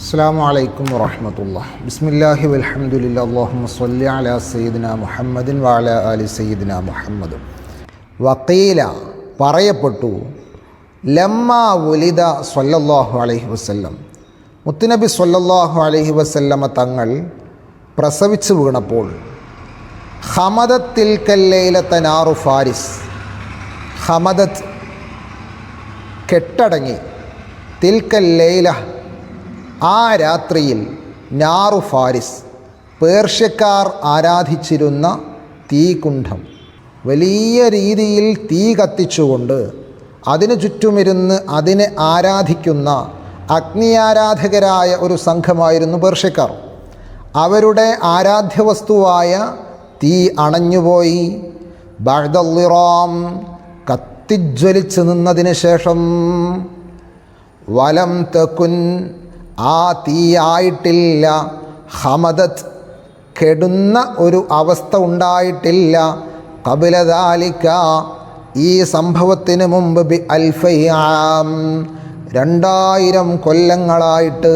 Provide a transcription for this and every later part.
അസ്സാം വലൈക്കും വറഹമത്തുള്ള. ബിസ്മില്ലാഹി വൽഹംദുലില്ല അള്ളാഹുമ്മ സ്വല്ലി അലാ സയ്യിദിന മുഹമ്മദിൻ വാല അലി സയ്യിദിന മുഹമ്മദ്. വക്കീല പറയപ്പെട്ടു ലമ്മ ഉലിദ സ്വല്ലല്ലാഹു അലൈഹി വസല്ലം. മുത്തുനബി സ്വല്ലല്ലാഹു അലൈഹി വസല്ലമ തങ്ങൾ പ്രസവിച്ചു വീണപ്പോൾ ഹമദത്തിൽ കല്ലയിലത്തെ നാറു ഫാരിസ്. ഹമദത്ത് കെട്ടടങ്ങി തിൽക്കല്ലേല ലൈല ആ രാത്രിയിൽ നാറു ഫാരിസ് പേർഷ്യക്കാർ ആരാധിച്ചിരുന്ന തീകുണ്ഠം. വലിയ രീതിയിൽ തീ കത്തിച്ചുകൊണ്ട് അതിനു ചുറ്റുമിരുന്ന് അതിനെ ആരാധിക്കുന്ന അഗ്നിയാരാധകരായ ഒരു സംഘമായിരുന്നു പേർഷ്യക്കാർ. അവരുടെ ആരാധ്യ വസ്തുവായ തീ അണഞ്ഞുപോയി. ബഅദല്ലിറാം കത്തിജ്വലിച്ച് നിന്നതിന് ശേഷം വലം തക്കുൻ ആ തീയായിട്ടില്ല. ഹമദത്ത് കെടുന്ന ഒരു അവസ്ഥ ഉണ്ടായിട്ടില്ല. കപിലദാലിക്ക ഈ സംഭവത്തിന് മുമ്പ് ബി അൽഫയാം രണ്ടായിരം കൊല്ലങ്ങളായിട്ട്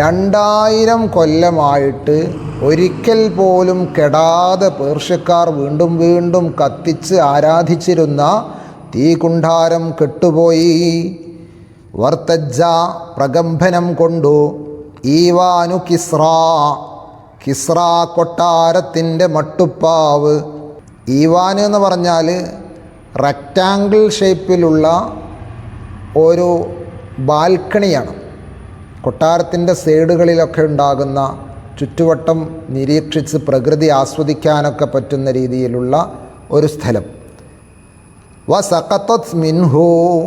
രണ്ടായിരം കൊല്ലമായിട്ട് ഒരിക്കൽ പോലും കെടാതെ പേർഷ്യക്കാർ വീണ്ടും വീണ്ടും കത്തിച്ച് ആരാധിച്ചിരുന്ന തീകുണ്ഠാരം കെട്ടുപോയി. വർത്തജ്ജ പ്രകമ്പനം കൊണ്ടു. ഈവാനു കിസ്ര. കിസ്ര കൊട്ടാരത്തിന്റെ മട്ടുപ്പാവ്. ഈവാൻ എന്ന് പറഞ്ഞാൽ റെക്റ്റാങ്കിൾ ഷേപ്പിലുള്ള ഒരു ബാൽക്കണിയാണ്. കൊട്ടാരത്തിന്റെ സൈഡുകളിലൊക്കെ ഉണ്ടാകുന്ന ചുറ്റുവട്ടം നിരീക്ഷിച്ച് പ്രകൃതി ആസ്വദിക്കാനൊക്കെ പറ്റുന്ന രീതിയിലുള്ള ഒരു സ്ഥലം. വ സഖത്തത് മിൻഹു.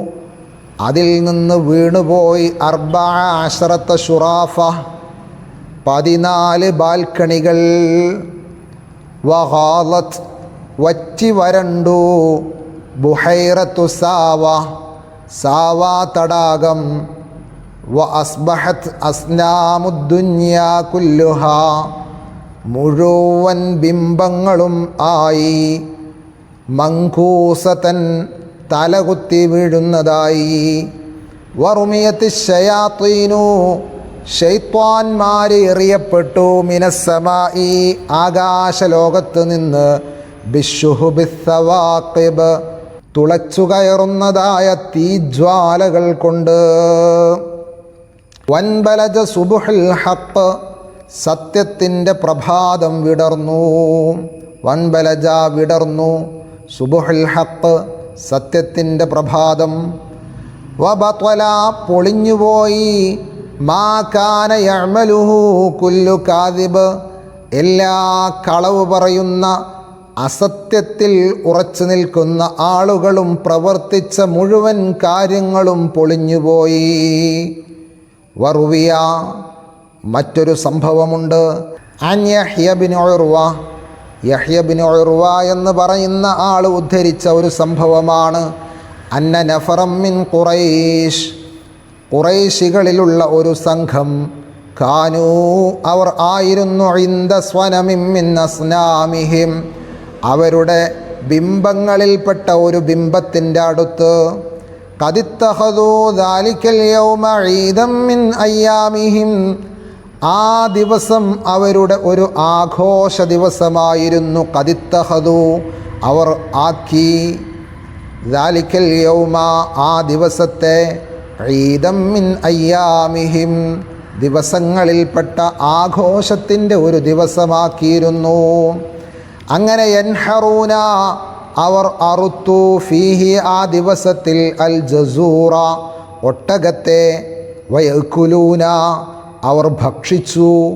അതിൽ നിന്ന് വീണുപോയി അർബ ആശറത്ത ഷുറാഫ പതിനാല് ബാൽക്കണികൾ. വഹാലത്ത് വറ്റി വരണ്ടു ബുഹൈറത്തു സാവ സാവ തടാകം. വ അസ്ബഹത്ത് അസ്നാമുദ്ദുന്യാ കുല്ലുഹ മുഴുവൻ ബിംബങ്ങളും ആയി. മങ്കൂസതൻ തലകുത്തി വീഴുന്നതായി വറുമിയത്ത് ഷയാത്തീനു ഷെയ്ത്വാൻമാര് എറിയപ്പെട്ടു മിനസമായി ആകാശലോകത്ത് നിന്ന് ബിഷുഹുബിസവാക്കിബ് തുളച്ചു കയറുന്നതായ തീജ്വാലകൾ കൊണ്ട്. വൻബലജ സുബുഹുൽ ഹക്ക് സത്യത്തിന്റെ പ്രഭാതം വിടർന്നു. വൻബലജ വിടർന്നു. സുബുഹുൽ ഹക്ക് സത്യത്തിന്റെ പ്രഭാതം. വബത്വല പൊളിഞ്ഞുപോയി. മാ കാനയമലുഹു കുല്ലു കാതിബ് എല്ലാ കളവ് പറയുന്ന അസത്യത്തിൽ ഉറച്ചു നിൽക്കുന്ന ആളുകളും പ്രവർത്തിച്ച മുഴുവൻ കാര്യങ്ങളും പൊളിഞ്ഞുപോയി. വറുവിയ മറ്റൊരു സംഭവമുണ്ട്. അന്യഹ്യബിൻ ഉർവ യഹ്യബിൻ ഉർവ എന്ന് പറയുന്ന ആൾ ഉദ്ധരിച്ച ഒരു സംഭവമാണ്. അന്ന നഫറമ്മിൻ കുറൈഷ് കുറൈശികളിലുള്ള ഒരു സംഘം കാനൂ അവർ ആയിരുന്നു ഇന്ദ സ്വനമിൻ അസ്നാമിഹിം. അവരുടെ ബിംബങ്ങളിൽപ്പെട്ട ഒരു ബിംബത്തിന്റെ അടുത്ത് കതിത്തഹദൂ ദാലിക്കൽ യൗമ ഈദം മിൻ അയ്യാമിഹിം. ആ ദിവസം അവരുടെ ഒരു ആഘോഷ ദിവസമായിരുന്നു. കതിത്തഹതു അവർ ആക്കി. ദാലിക്കൽ യൗമ ആ ദിവസത്തെ ഈദം മിൻ അയ്യാമിഹിം. ദിവസങ്ങളിൽപ്പെട്ട ആഘോഷത്തിന്റെ ഒരു ദിവസമാക്കിയിരുന്നു. അങ്ങനെ എൻഹറൂന അവർ അറുത്തു. ഫീഹി ആ ദിവസത്തിൽ അൽ ജസൂറ ഒട്ടകത്തെ വയക്കുലൂന അവർ ഭക്ഷിച്ചു.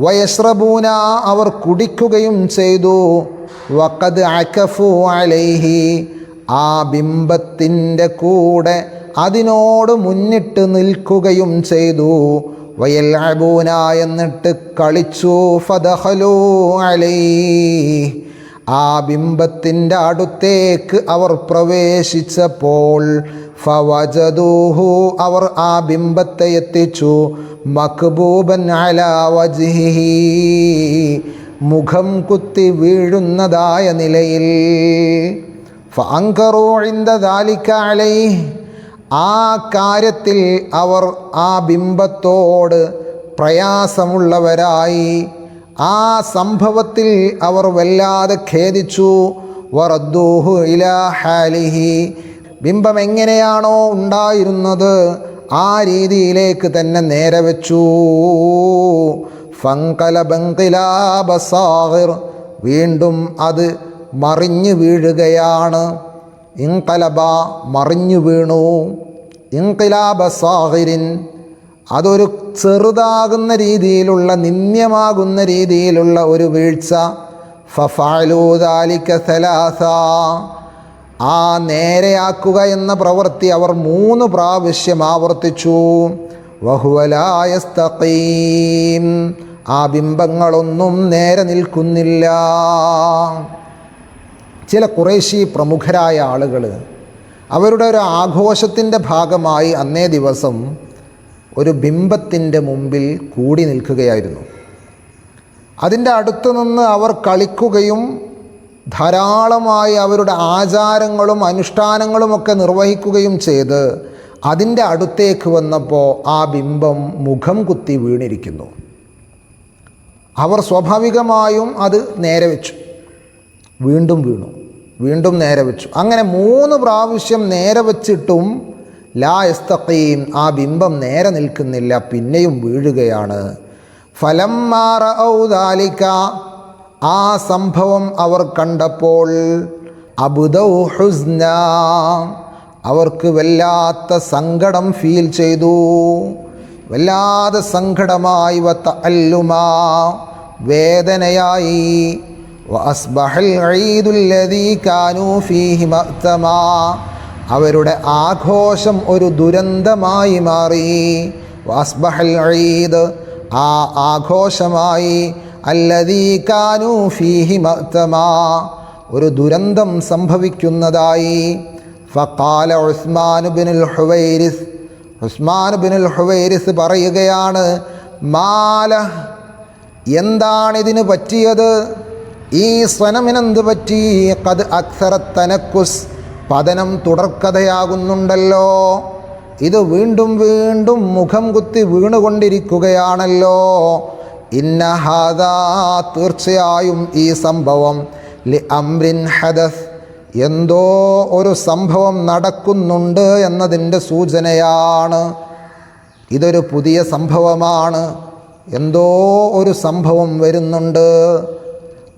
വയസ്രബൂന അവർ കുടിക്കുകയും ചെയ്തു. വക്കത് അക്കഫു അലൈഹി. ആ ബിംബത്തിന്റെ കൂടെ അതിനോട് മുന്നിട്ട് നിൽക്കുകയും ചെയ്തു. വയൽഅബൂന എന്നിട്ട് കളിച്ചു. ഫതഹലു അലൈ ആ ബിംബത്തിന്റെ അടുത്തേക്ക് അവർ പ്രവേശിച്ചപ്പോൾ ഫവജദൂഹു അവർ ആ ബിംബത്തെ എത്തിച്ചു. മക്ബൂബൻ അല വജ്ഹിഹി. മുഖം കുത്തി വീഴുന്നതായ നിലയിൽ. ആ കാര്യത്തിൽ അവർ ആ ബിംബത്തോട് പ്രയാസമുള്ളവരായി. ആ സംഭവത്തിൽ അവർ വല്ലാതെ ഖേദിച്ചു. വറദ്ദൂഹു ഇലാ ഹാലിഹി. ബിംബം എങ്ങനെയാണോ ഉണ്ടായിരുന്നത്? ആ രീതിയിലേക്ക് തന്നെ നേരെ വെച്ചു. ഫങ്കല ബങ്കിലാബസാഹിർ വീണ്ടും അത് മറിഞ്ഞു വീഴുകയാണ്. ഇൻകലബ മറിഞ്ഞു വീണു. ഇൻകിലാബസാഹിരിൻ അതൊരു ചെറുതാകുന്ന രീതിയിലുള്ള നിന്ദ്യമാകുന്ന രീതിയിലുള്ള ഒരു വീഴ്ച. ഫഫാലൂദാലിക്ക സലാസ. ആ നേരെയാക്കുക എന്ന പ്രവൃത്തി അവർ മൂന്ന് പ്രാവശ്യം ആവർത്തിച്ചു. വഹുവലായസ്തീം ആ ബിംബങ്ങളൊന്നും നേരെ നിൽക്കുന്നില്ല. ചില കുറേശി പ്രമുഖരായ ആളുകൾ അവരുടെ ഒരു ആഘോഷത്തിന്റെ ഭാഗമായി അന്നേ ദിവസം ഒരു ബിംബത്തിന്റെ മുമ്പിൽ കൂടി നിൽക്കുകയായിരുന്നു. അതിന്റെ അടുത്തു നിന്ന് അവർ കളിക്കുകയും ധാരാളമായി അവരുടെ ആചാരങ്ങളും അനുഷ്ഠാനങ്ങളുമൊക്കെ നിർവഹിക്കുകയും ചെയ്ത് അതിന്റെ അടുത്തേക്ക് വന്നപ്പോൾ ആ ബിംബം മുഖം കുത്തി വീണിരിക്കുന്നു. അവർ സ്വാഭാവികമായും അത് നേരെ വെച്ചു. വീണ്ടും വീണു. വീണ്ടും നേരെ വെച്ചു. അങ്ങനെ മൂന്ന് പ്രാവശ്യം നേരെ വച്ചിട്ടും ലാ എസ്തഖീം ആ ബിംബം നേരെ നിൽക്കുന്നില്ല പിന്നെയും വീഴുകയാണ്. ഫലം മാറ ഔദാലിക്ക ആ സംഭവം അവർ കണ്ടപ്പോൾ അബുദൗ ഹുസ്ന അവർക്ക് വല്ലാത്ത സങ്കടം ഫീൽ ചെയ്തു. വല്ലാതെ സങ്കടമായി വത്ത അല്ലുമാ വേദനയായി അവരുടെ ആഘോഷം ഒരു ദുരന്തമായി മാറി. വാസ്ബഹൽ ആ ആഘോഷമായി കാനു ഫീഹി ഒരു ദുരന്തം സംഭവിക്കുന്നതായി. ഫഖാല ഉസ്മാൻ ബിനുൽ ഹുവൈരിസ്. ഉസ്മാൻ ബിനുൽ ഹുവൈരിസ് പറയുകയാണ് മാല എന്താണിതിന് പറ്റിയത്? ഈ സ്വനമിനെന്ത് പറ്റി? കത് അക്സറ തനക്കുസ്. പതനം തുടർക്കഥയാകുന്നുണ്ടല്ലോ. ഇത് വീണ്ടും വീണ്ടും മുഖം കുത്തി വീണുകൊണ്ടിരിക്കുകയാണല്ലോ. ഇന്നഹാദ തീർച്ചയായും ഈ സംഭവം ലി അംറിൻ ഹദസ്. എന്തോ ഒരു സംഭവം നടക്കുന്നുണ്ട് എന്നതിന്റെ സൂചനയാണ്. ഇതൊരു പുതിയ സംഭവമാണ്. എന്തോ ഒരു സംഭവം വരുന്നുണ്ട്.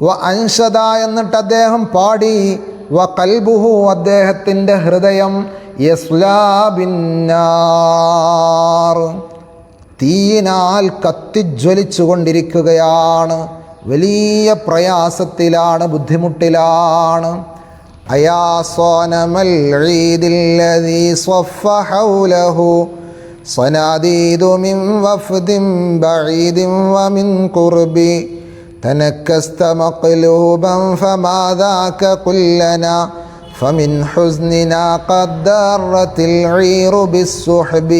വ അൻഷദ എന്നിട്ട് അദ്ദേഹം പാടി. വ കൽബുഹു അദ്ദേഹത്തിന്റെ ഹൃദയം യസ്ലാബിന്നാർ തീയിനാൽ കത്തിജ്വലിച്ചു കൊണ്ടിരിക്കുകയാണ് വലിയ പ്രയാസത്തിലാണ് ബുദ്ധിമുട്ടിലാണ് അയാസോനമൽ ഈദില്ലദീ സ്വഫ ഹൗലഹു صناديد من وفد بعيد ومن قرب تنكست مقلوبا فما ذاك كلنا فمن حزننا قد دارت العير بالسحب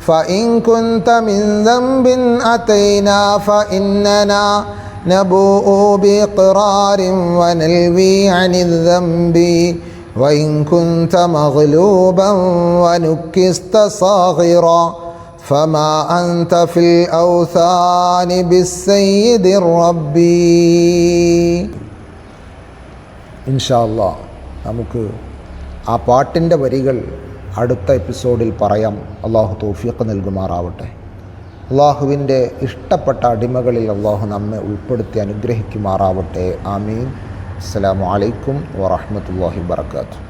فإن كنت من ذنب أتينا فإننا نبوء بإقرار ونلوي عن الذنب وإن كنت مغلوبا ونكست صاغرا فما أنت في الأوثان بالسيد الربي ഇൻഷാല്ല നമുക്ക് ആ പാട്ടിൻ്റെ വരികൾ അടുത്ത എപ്പിസോഡിൽ പറയാം. അള്ളാഹു തോഫിയൊക്കെ നൽകുമാറാവട്ടെ. അള്ളാഹുവിന്റെ ഇഷ്ടപ്പെട്ട അടിമകളിൽ അള്ളാഹു നമ്മെ ഉൾപ്പെടുത്തി അനുഗ്രഹിക്കുമാറാവട്ടെ. ആമീൻ. അസ്സലാമു അലൈക്കും വറഹ്മത്തുള്ളാഹി വബർക്കാത്തു